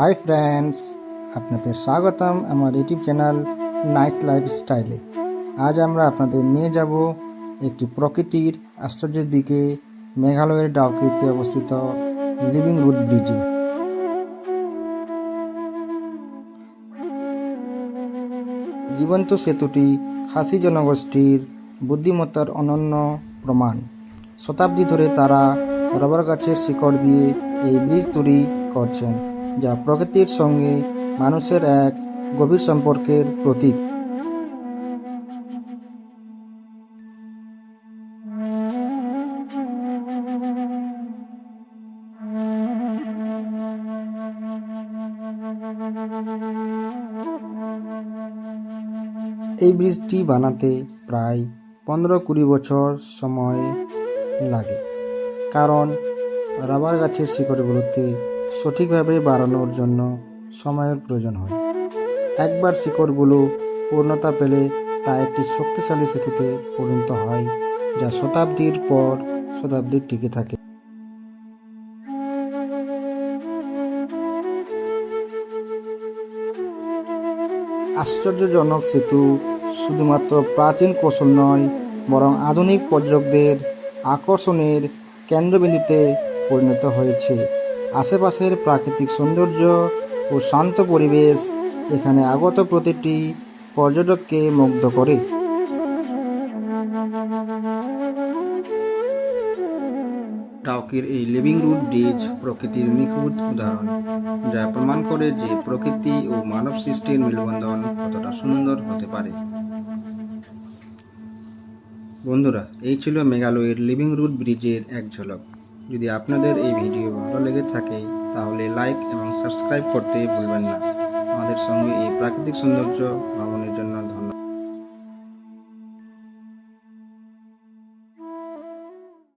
Hi friends আপনাদের স্বাগতম আমার ইউটিউব চ্যানেল নাইস লাইফ স্টাইলে আজ আমরা আপনাদের নিয়ে যাব একটি প্রকৃতির আশ্চর্যের দিকে, মেঘালয়ের ডাউকিতে অবস্থিত লিভিং রুট ব্রিজে জীবন্ত সেতুটি খাসি জনগোষ্ঠীর বুদ্ধিমত্তার অনন্য প্রমাণ। শতাব্দী ধরে তারা রবার গাছের শিকড় দিয়ে এই ব্রিজ তৈরি করছেন। যা প্রকৃতির সঙ্গে মানুষের এক গভীর সম্পর্কের প্রতীক। এই ব্রিজটি বানাতে প্রায় পনেরো কুড়ি বছর সময় লাগে, কারণ রাবার গাছের শিকড়গুলোতে সঠিকভাবে বাড়ানোর জন্য সময়ের প্রয়োজন হয়। একবার শিকড়গুলো পূর্ণতা পেলে তা একটি শক্তিশালী সেতুতে পরিণত হয়, যা শতাব্দীর পর শতাব্দী টিকে থাকে। আশ্চর্যজনক সেতু শুধুমাত্র প্রাচীন কৌশল নয়, বরং আধুনিক পর্যটকদের আকর্ষণের কেন্দ্রবিন্দুতে পরিণত হয়েছে। আশেপাশের প্রাকৃতিক সৌন্দর্য ও শান্ত পরিবেশ এখানে আগত প্রতিটি পর্যটককে মুগ্ধ করে। টাউকির এই লিভিং রুট ব্রিজ প্রকৃতির নিখুঁত উদাহরণ, যা প্রমাণ করে যে প্রকৃতি ও মানব সৃষ্টির মেলবন্ধন কতটা সুন্দর হতে পারে। বন্ধুরা, এই ছিল মেঘালয়ের লিভিং রুট ব্রিজের এক ঝলক। যদি আপনাদের এই ভিডিও ভালো লেগে থাকে, তাহলে লাইক এবং সাবস্ক্রাইব করতে ভুলবেন না। আমাদের সঙ্গে এই প্রাকৃতিক সৌন্দর্য